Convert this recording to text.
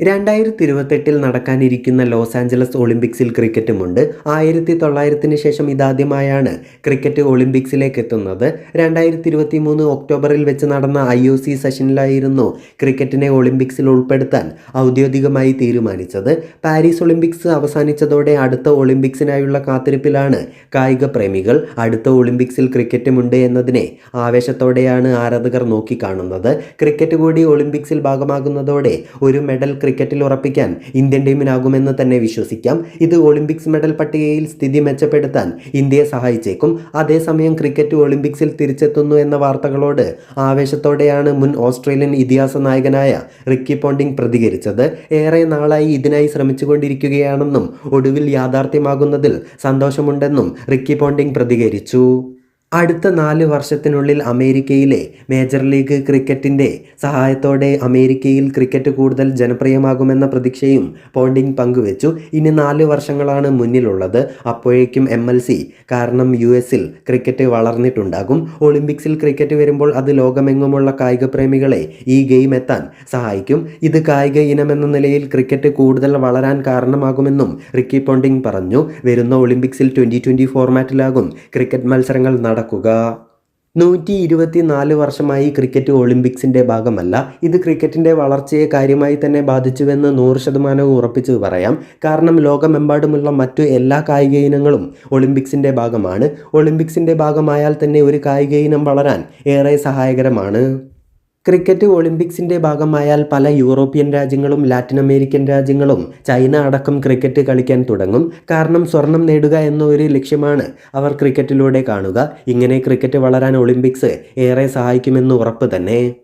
രണ്ടായിരത്തി ഇരുപത്തെട്ടിൽ നടക്കാനിരിക്കുന്ന Los Angeles ഒളിമ്പിക്സിൽ ക്രിക്കറ്റുമുണ്ട്. ആയിരത്തി തൊള്ളായിരത്തിന് ശേഷം ഇതാദ്യമായാണ് ക്രിക്കറ്റ് ഒളിമ്പിക്സിലേക്ക് എത്തുന്നത് രണ്ടായിരത്തി ഇരുപത്തി മൂന്ന് ഒക്ടോബറിൽ വെച്ച് നടന്ന ഐ ഒ സി സെഷനിലായിരുന്നു ക്രിക്കറ്റിനെ ഒളിമ്പിക്സിൽ ഉൾപ്പെടുത്താൻ ഔദ്യോഗികമായി തീരുമാനിച്ചത്. പാരീസ് ഒളിമ്പിക്സ് അവസാനിച്ചതോടെ അടുത്ത ഒളിമ്പിക്സിനായുള്ള കാത്തിരിപ്പിലാണ് കായിക പ്രേമികൾ അടുത്ത ഒളിമ്പിക്സിൽ ക്രിക്കറ്റുമുണ്ട് എന്നതിനെ ആവേശത്തോടെയാണ് ആരാധകർ നോക്കിക്കാണുന്നത്. ക്രിക്കറ്റ് കൂടി ഒളിമ്പിക്സിൽ ഭാഗമാകുന്നതോടെ ഒരു മെഡൽ ക്രിക്കറ്റിൽ ഉറപ്പിക്കാൻ ഇന്ത്യൻ ടീമിനാകുമെന്ന് തന്നെ വിശ്വസിക്കാം. ഇത് ഒളിമ്പിക്സ് മെഡൽ പട്ടികയിൽ സ്ഥിതി മെച്ചപ്പെടുത്താൻ ഇന്ത്യയെ സഹായിച്ചേക്കും. അതേസമയം ക്രിക്കറ്റ് ഒളിമ്പിക്സിൽ തിരിച്ചെത്തുന്നു എന്ന വാർത്തകളോട് ആവേശത്തോടെയാണ് മുൻ ഓസ്ട്രേലിയൻ ഇതിഹാസ നായകനായ റിക്കി പോണ്ടിങ് പ്രതികരിച്ചത്. ഏറെ നാളായി ഇതിനായി ശ്രമിച്ചുകൊണ്ടിരിക്കുകയാണെന്നും ഒടുവിൽ യാഥാർത്ഥ്യമാകുന്നതിൽ സന്തോഷമുണ്ടെന്നും റിക്കി പോണ്ടിങ് പ്രതികരിച്ചു. അടുത്ത നാല് വർഷത്തിനുള്ളിൽ അമേരിക്കയിലെ മേജർ ലീഗ് ക്രിക്കറ്റിന്റെ സഹായത്തോടെ അമേരിക്കയിൽ ക്രിക്കറ്റ് കൂടുതൽ ജനപ്രിയമാകുമെന്ന പ്രതീക്ഷയും പോണ്ടിങ് പങ്കുവച്ചു. ഇനി നാല് വർഷങ്ങളാണ് മുന്നിലുള്ളത്. അപ്പോഴേക്കും എം എൽ സി കാരണം യു എസിൽ ക്രിക്കറ്റ് വളർന്നിട്ടുണ്ടാകും. ഒളിമ്പിക്സിൽ ക്രിക്കറ്റ് വരുമ്പോൾ അത് ലോകമെങ്ങുമുള്ള കായിക പ്രേമികളെ ഈ ഗെയിം എത്താൻ സഹായിക്കും. ഇത് കായിക ഇനമെന്ന നിലയിൽ ക്രിക്കറ്റ് കൂടുതൽ വളരാൻ കാരണമാകുമെന്നും റിക്കി പോണ്ടിങ് പറഞ്ഞു. വരുന്ന ഒളിമ്പിക്സിൽ ട്വന്റി ട്വന്റി ഫോർമാറ്റിലാകും ക്രിക്കറ്റ് മത്സരങ്ങൾ നടക്കുക. നൂറ്റി ഇരുപത്തിനാല് വർഷമായി ക്രിക്കറ്റ് ഒളിമ്പിക്സിന്റെ ഭാഗമല്ല. ഇത് ക്രിക്കറ്റിന്റെ വളർച്ചയെ കാര്യമായി തന്നെ ബാധിച്ചുവെന്ന് നൂറ് ശതമാനവും ഉറപ്പിച്ചു പറയാം. കാരണം ലോകമെമ്പാടുമുള്ള മറ്റു എല്ലാ കായിക ഇനങ്ങളും ഒളിമ്പിക്സിന്റെ ഭാഗമാണ്. ഒളിമ്പിക്സിന്റെ ഭാഗമായാൽ തന്നെ ഒരു കായിക ഇനം വളരാൻ ഏറെ സഹായകരമാണ്. ക്രിക്കറ്റ് ഒളിമ്പിക്സിന്റെ ഭാഗമായാൽ പല യൂറോപ്യൻ രാജ്യങ്ങളും ലാറ്റിൻ അമേരിക്കൻ രാജ്യങ്ങളും ചൈന അടക്കം ക്രിക്കറ്റ് കളിക്കാൻ തുടങ്ങും. കാരണം സ്വർണം നേടുക എന്ന ഒരു ലക്ഷ്യമാണ് അവർ ക്രിക്കറ്റിലൂടെ കാണുക. ഇങ്ങനെ ക്രിക്കറ്റ് വളരാൻ ഒളിമ്പിക്സ് ഏറെ സഹായിക്കുമെന്ന് ഉറപ്പ് തന്നെ.